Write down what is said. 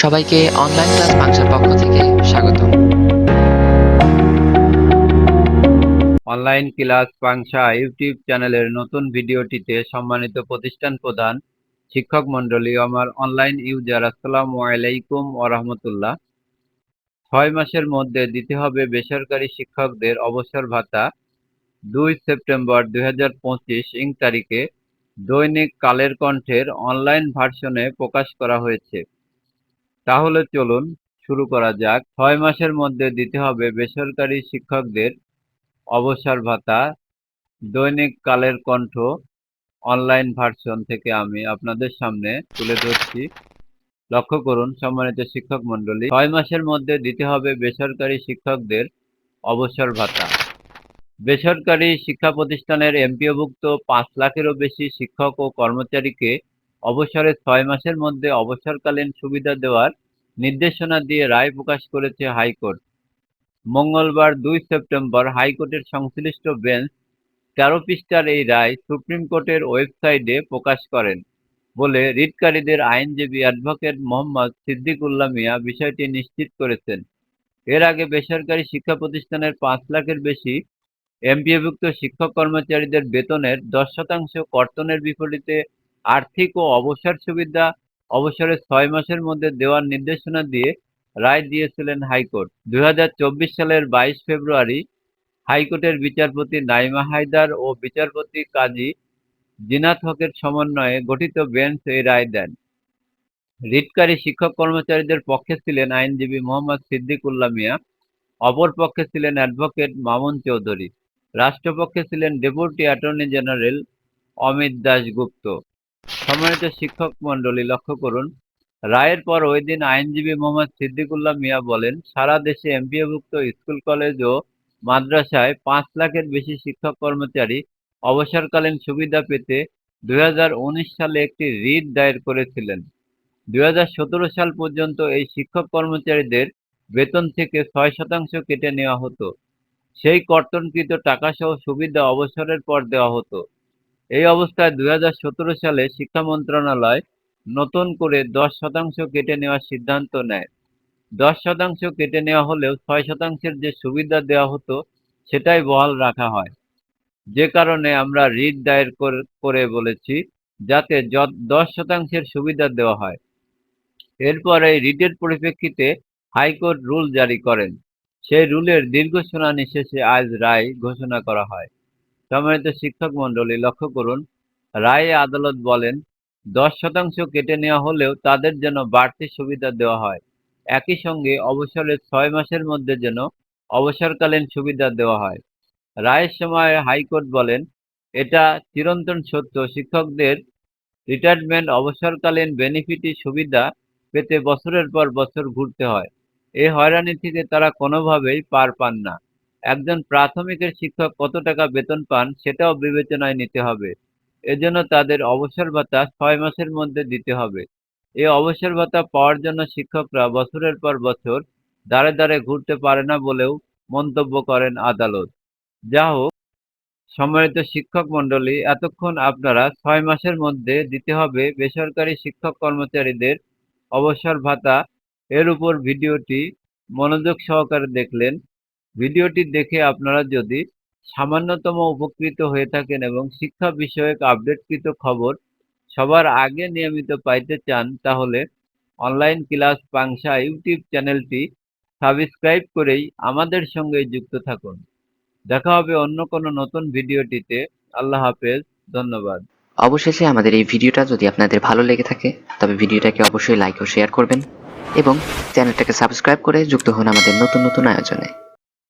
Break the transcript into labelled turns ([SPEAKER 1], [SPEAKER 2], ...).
[SPEAKER 1] সবাইকে online class বাংশার পক্ষ থেকে স্বাগত।
[SPEAKER 2] অনলাইন ক্লাস পাংশা ইউটিউব চ্যানেলের নতুন ভিডিওটিতে সম্মানিত প্রতিষ্ঠান প্রধান শিক্ষক মণ্ডলী, আমার অনলাইন ইউজার, আসসালামু আলাইকুম রহমতুল্লাহ। ছয় মাসের মধ্যে দিতে হবে বেসরকারি শিক্ষকদের অবসর ভাতা। দুই সেপ্টেম্বর দুই হাজার পঁচিশ ইং তারিখে দৈনিক কালের কণ্ঠের অনলাইন ভার্সনে প্রকাশ করা হয়েছে। তাহলে চলুন শুরু করা যাক। ছয় মাসের মধ্যে দিতে হবে বেসরকারি শিক্ষকদের অবসর ভাতা। দৈনিক কালের কণ্ঠ অনলাইন ভার্সন থেকে আমি আপনাদের সামনে তুলে ধরছি। লক্ষ্য করুন, সম্মানিত শিক্ষক মণ্ডলী, ছয় মাসের মধ্যে দিতে হবে বেসরকারি শিক্ষকদের অবসর ভাতা। বেসরকারি শিক্ষা প্রতিষ্ঠানের এমপিওভুক্ত পাঁচ লাখেরও বেশি শিক্ষক ও কর্মচারীকে অবসরের ছয় মাসের মধ্যে অবসরকালীন সুবিধা দেওয়ার নির্দেশনা দিয়ে রায় প্রকাশ করেছে হাইকোর্ট। মঙ্গলবার দুই সেপ্টেম্বর হাইকোর্টের সংশ্লিষ্ট বেঞ্চ তেরো পৃষ্ঠার এই রায় সুপ্রিম কোর্টের ওয়েবসাইটে প্রকাশ করেন বলে রিটকারীদের আইনজীবী অ্যাডভোকেট মোহাম্মদ সিদ্দিকুল্লাহ মিয়া বিষয়টি নিশ্চিত করেছেন। এর আগে বেসরকারি শিক্ষা প্রতিষ্ঠানের পাঁচ লাখের বেশি এমপিএভুক্ত শিক্ষক কর্মচারীদের বেতনের দশ শতাংশ কর্তনের বিপরীতে আর্থিক ও অবসর সুবিধা অবসরের ছয় মাসের মধ্যে দেওয়ার নির্দেশনা দিয়ে রায় দিয়েছিলেন হাইকোর্ট। দুই হাজার চব্বিশ সালের বাইশ ফেব্রুয়ারি হাইকোর্টের বিচারপতি নাইমা হায়দার ও বিচারপতি কাজী জিনাত হকের সমন্বয়ে গঠিত বেঞ্চ এই রায় দেন। রিটকারী শিক্ষক কর্মচারীদের পক্ষে ছিলেন আইনজীবী মোহাম্মদ সিদ্দিকুল্লাহ মিয়া, অপর পক্ষে ছিলেন অ্যাডভোকেট মামুন চৌধুরী। রাষ্ট্রপক্ষে ছিলেন deputy attorney general Amit Dasgupta. সম্মানিত শিক্ষক মণ্ডলী, লক্ষ্য করুন, রায়ের পর ওই দিন আইনজীবী মোহাম্মদ সিদ্দিকুল্লাহ মিয়া বলেন, সারা দেশে এমপিওভুক্ত স্কুল, কলেজ ও মাদ্রাসায় পাঁচ লাখের বেশি শিক্ষক কর্মচারী অবসরকালীন সুবিধা পেতে দুই হাজার উনিশ সালে একটি রিট দায়ের করেছিলেন। দুই হাজার সতেরো সাল পর্যন্ত এই শিক্ষক কর্মচারীদের বেতন থেকে ছয় শতাংশ কেটে নেওয়া হতো। সেই কর্তনকৃত টাকাসহ সুবিধা অবসরের পর দেওয়া হতো। এই অবস্থায় দুই হাজার সতেরো সালে শিক্ষা মন্ত্রণালয় নতুন করে দশ শতাংশ কেটে নেওয়ার সিদ্ধান্ত নেয়। দশ শতাংশ কেটে নেওয়া হলেও ছয় শতাংশের যে সুবিধা দেওয়া হতো, সেটাই বহাল রাখা হয়। যে কারণে আমরা রিট দায়ের কর- বলেছি, যাতে দশ শতাংশের সুবিধা দেওয়া হয়। এরপর এই রিটের পরিপ্রেক্ষিতে হাইকোর্ট রুল জারি করেন। সেই রুলের দীর্ঘ শুনানি শেষে আজ রায় ঘোষণা করা হয়। সম্মানিত শিক্ষক মণ্ডলী, লক্ষ্য করুন, রায়ে আদালত বলেন, দশ শতাংশ কেটে নেওয়া হলেও তাদের যেন বাড়তি সুবিধা দেওয়া হয়। একই সঙ্গে অবসরের ছয় মাসের মধ্যে যেন অবসরকালীন সুবিধা দেওয়া হয়। রায়ের সময় হাইকোর্ট বলেন, এটা চিরন্তন সত্য। শিক্ষকদের রিটায়ারমেন্ট অবসরকালীন বেনিফিটি সুবিধা পেতে বছরের পর বছর ঘুরতে হয়। এই হয়রানি থেকে তারা কোনোভাবেই পার পান না। একজন প্রাথমিকের শিক্ষক কত টাকা বেতন পান সেটাও বিবেচনায় নিতে হবে। এজন্য তাদের অবসর ভাতা ছয় মাসের মধ্যে দিতে হবে। এই অবসর ভাতা পাওয়ার জন্য শিক্ষকরা বছরের পর বছর দাঁড়ে দাঁড়ে ঘুরতে পারে না বলেও মন্তব্য করেন আদালত। যা হোক, সম্মানিত শিক্ষক মণ্ডলী, এতক্ষণ আপনারা ছয় মাসের মধ্যে দিতে হবে বেসরকারি শিক্ষক কর্মচারীদের অবসর ভাতা এর উপর ভিডিওটি মনোযোগ সহকারে দেখলেন। ভিডিওটি দেখে আপনারা যদি সামান্যতম উপকৃত হয়ে থাকেন এবং শিক্ষা বিষয়ক আপডেটকৃত খবর সবার আগে নিয়মিত পাইতে চান, তাহলে অনলাইন ক্লাস পাংশা ইউটিউব চ্যানেলটি সাবস্ক্রাইব করেই আমাদের সঙ্গে যুক্ত থাকুন। দেখা হবে অন্য কোনো নতুন ভিডিওটিতে। আল্লাহ হাফেজ। ধন্যবাদ।
[SPEAKER 1] অবশেষে আমাদের এই ভিডিওটা যদি আপনাদের ভালো লেগে থাকে, তবে ভিডিওটাকে অবশ্যই লাইক ও শেয়ার করবেন এবং চ্যানেলটাকে সাবস্ক্রাইব করে যুক্ত হন আমাদের নতুন নতুন আয়োজনে।